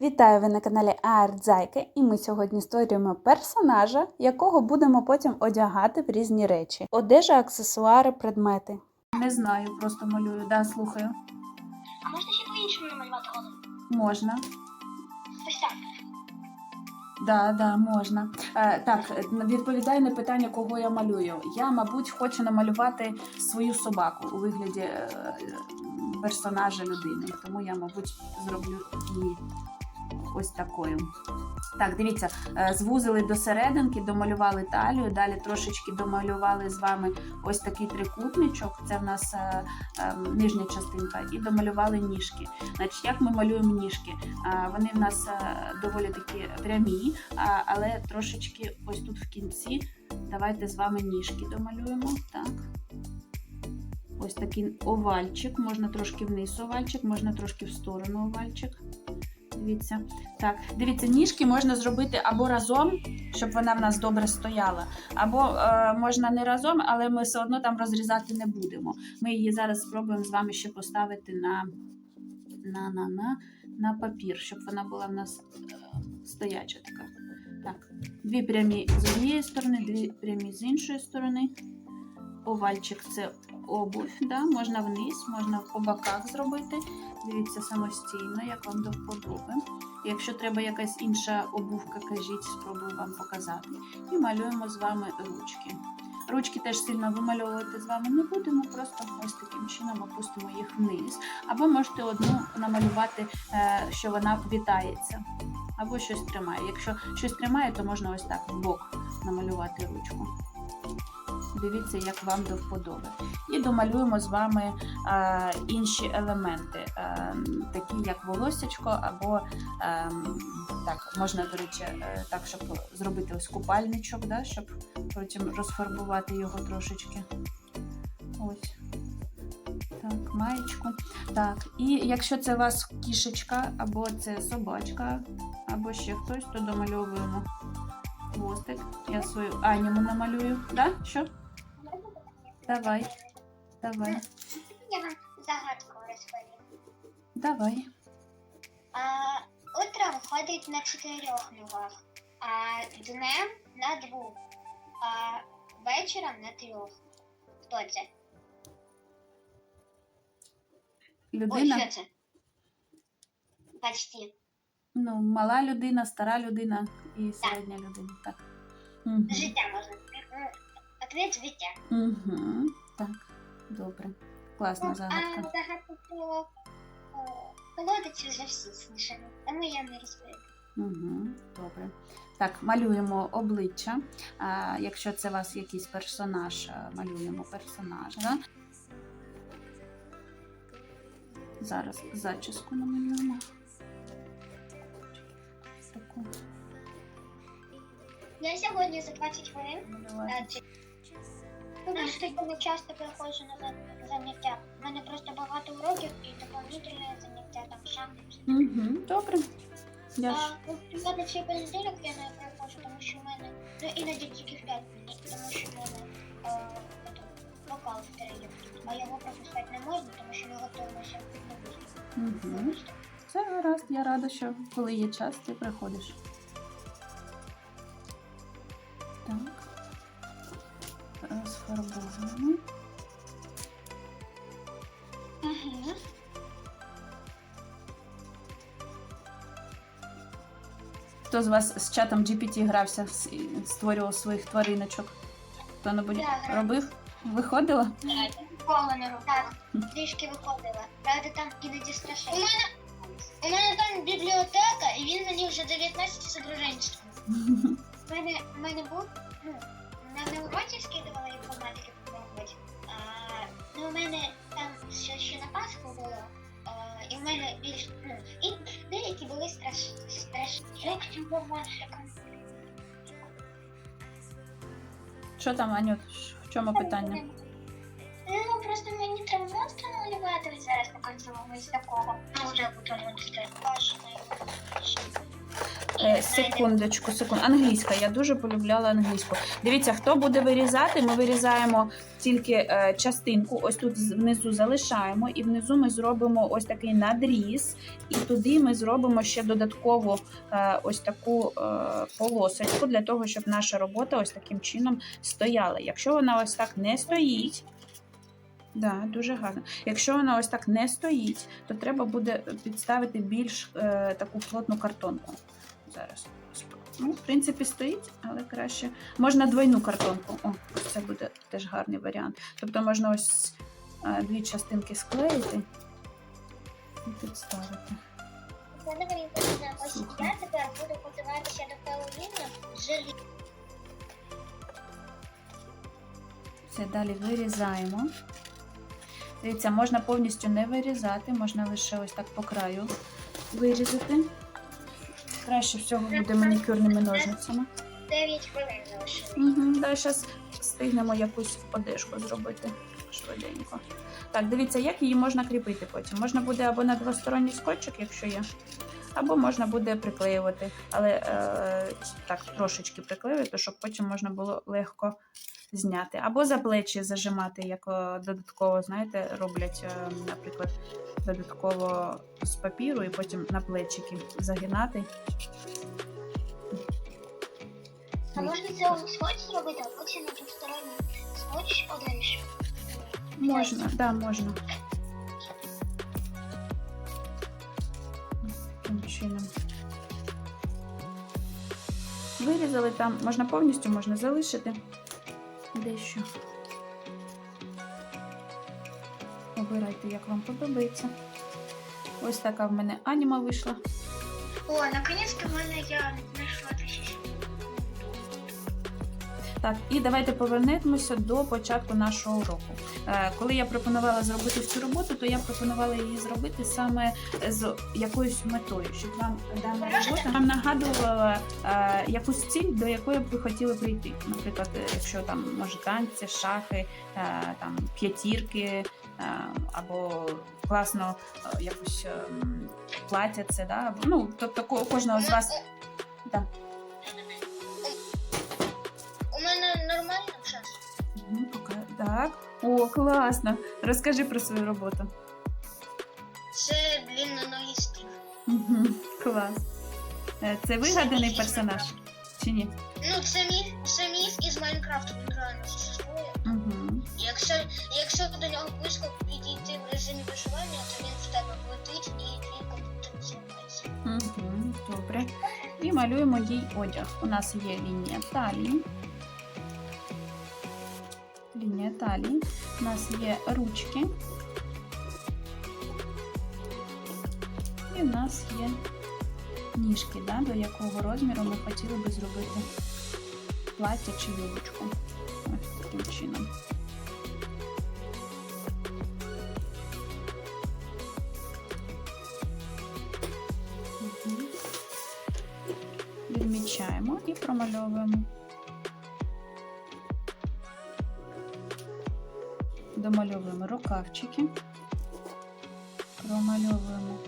Вітаю ви на каналі Артзайки, і ми сьогодні створюємо персонажа, якого будемо потім одягати в різні речі. Одежа, аксесуари, предмети. Не знаю, просто малюю, да, слухаю. А можна ще по-іншому намалювати голову? Можна. Ось так. Да, да, можна. Е, так, відповідаю на питання, кого я малюю. Я, мабуть, хочу намалювати свою собаку у вигляді е, персонажа людини. Тому я, мабуть, зроблю її ось такою. Так, дивіться, е, звузили до серединки, домалювали талію, далі трошечки домалювали з вами ось такий трикутничок. Це в нас е, е, нижня частинка, і домалювали ніжки. Значить, як ми малюємо ніжки? А, Вони в нас е, доволі такі прямі, а, але трошечки ось тут в кінці. Давайте з вами ніжки домалюємо. Так. Ось такий овальчик, можна трошки вниз овальчик, можна трошки в сторону овальчик. Дивіться. Так, дивіться, ніжки можна зробити або разом, щоб вона в нас добре стояла, або е, можна не разом, але ми все одно там розрізати не будемо. Ми її зараз спробуємо з вами ще поставити на, на, на, на, на папір, щоб вона була в нас е, стояча така. Так, дві прямі з однієї сторони, дві прямі з іншої сторони. Овальчик це обувь, да? можна вниз, можна по боках зробити. Дивіться самостійно, як вам до вподоби. Якщо треба якась інша обувка, кажіть, спробую вам показати. І малюємо з вами ручки. Ручки теж сильно вимальовувати з вами не будемо, просто ось таким чином опустимо їх вниз. Або можете одну намалювати, е, що вона вітається, або щось тримає. Якщо щось тримає, то можна ось так в бок намалювати ручку. Дивіться, як вам до вподоби. І домалюємо з вами е, інші елементи, е, такі як волосечко, або е, так, можна, до речі, так, щоб зробити ось купальничок, да, щоб потім розфарбувати його трошечки. Ось. Так, маєчку. Так, і якщо це у вас кішечка, або це собачка, або ще хтось, то домальовуємо хвостик. Я свою аніму намалюю. Да? Що? Давай. Давай, Я вам загадку розповім. давай. А, утром ходить на чотирьох ногах, а днем на двох, а вечором на трьох. Хто це? Ой, Людина, що це? Почти. ну, мала людина, стара людина і середня людина. Так. Життя можна. Ну, Ответ життя. Угу. Так, добре. Класна А загадка. загадку про о, колодицю вже всі слышали, тому я не розповім. Угу. Добре. Так, малюємо обличчя. А, якщо це у вас якийсь персонаж, малюємо персонажа. Зараз зачіску намалюємо. Таку Я сьогодні за 20 хвилин Е, чи- я не часто приходжу на заняття. У мене просто багато уроків і доповнительне заняття, там шахи. Угу. Добре. Я ж... А у і понеділок я не приходжу, тому що в мене, ну іноді тільки в п'ятницю, тому що в мене е, ето, вокал в період. А його пропускати не можна, тому що ми готуємося до виступу. Угу. Все гаразд, я рада, що коли є час, ти приходиш. Хто з вас з чатом GPT грався, створював своїх твариночок? Хто-небудь Я робив? Виходила? Ніколи не робила. Так, трішки виходила. Правда, там іноді страшно. У мене, у мене там бібліотека, і він мені вже 19 зображень. У мене, у мене був, ну, на, уроці скидували інформатики. А, ну, у мене там ще, ще на Пасху було. І в мене більш, ну, і деякі були страшні. страшні. Інформатика? Що там, Анют? В чому питання? Ну, просто мені треба монстра намалювати зараз зараз покажу із такого. Ну, вже буду монстра. Е, Секундочку, секунду. Англійська. Я дуже полюбляла англійську. Дивіться, хто буде вирізати, ми вирізаємо тільки е, частинку. Ось тут внизу залишаємо, і внизу ми зробимо ось такий надріз, і туди ми зробимо ще додатково е, ось таку полосочку для того, щоб наша робота ось таким чином стояла. Якщо вона ось так не стоїть. Да, дуже гарно. Якщо вона ось так не стоїть, то треба буде підставити більш е, таку плотну картонку. Зараз. Ну, в принципі, стоїть, але краще. Можна двойну картонку. О, це буде теж гарний варіант. Тобто можна ось е, дві частинки склеїти і підставити. Я тепер буду готуватися до Хеллоуіну з желі. Все далі вирізаємо. Дивіться, можна повністю не вирізати, можна лише ось так по краю вирізати. Краще всього буде манікюрними ножницями. 9 хвилин залишилось. Угу, далі зараз встигнемо якусь подишку зробити швиденько. Так, дивіться, як її можна кріпити потім. Можна буде або на двосторонній скотчик, якщо є, або можна буде приклеювати, але е, так трошечки приклеювати, щоб потім можна було легко зняти. Або за плечі зажимати, як е, додатково, знаєте, роблять, е, наприклад, додатково з папіру і потім на плечики загинати. А можна це скотч зробити, а потім на двосторонній скотч одежу? Можна, так, да, можна. Чином. Вирізали там, можна повністю, можна залишити дещо. Обирайте, як вам подобається. Ось така в мене аніма вийшла. О, наконець-то в мене я Так, і давайте повернемося до початку нашого уроку. Е, Коли я пропонувала зробити цю роботу, то я пропонувала її зробити саме з якоюсь метою, щоб вам дана робота вам нагадувала е, якусь ціль, до якої б ви хотіли прийти. Наприклад, е, якщо там може танці, шахи, там п'ятірки. Або класно якось ем, платяться, да? ну, тобто ко- кожного з вас да. Нормально час? Мгм, пока- Так. О, класно. Розкажи про свою роботу. Це длинноногий. Мгм, Клас. Е, Це вигаданий Це персонаж чи ні? Ну, це міф, це міф із Майнкрафту, він реально существує. Угу. Якщо, якщо до нього близько підійти в режимі виживання, то він в тебе влетить і твій комп'ютер зламається. Угу. Добре. І малюємо їй одяг. У нас є лінія талії. Лінія талії. У нас є ручки. І в нас є ніжки, да, до якого розміру ми хотіли би зробити плаття чи юбочку. Ось таким чином. Відмічаємо і промальовуємо. Домальовуємо рукавчики, промальовуємо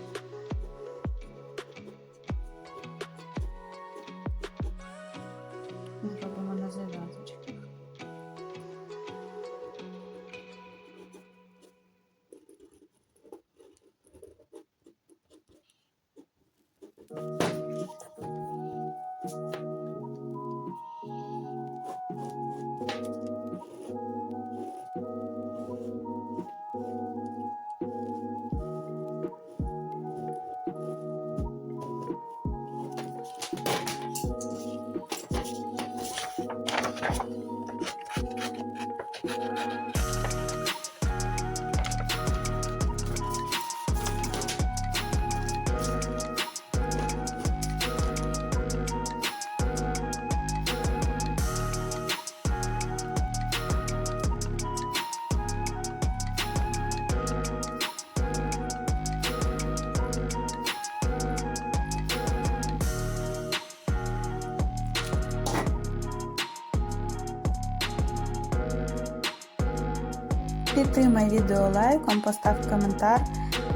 Підтримай відео лайком, постав коментар,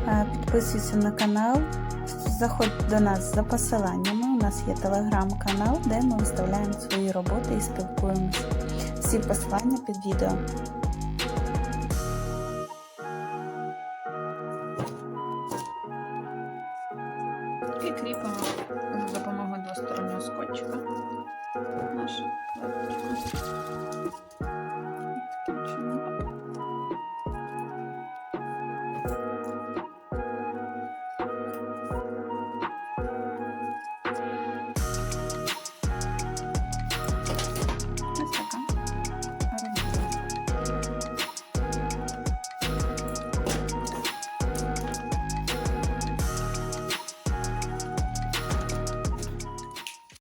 е, підписуйся на канал, заходь до нас за посиланнями. У нас є телеграм-канал, де ми виставляємо свої роботи і спілкуємося. Всі посилання під відео.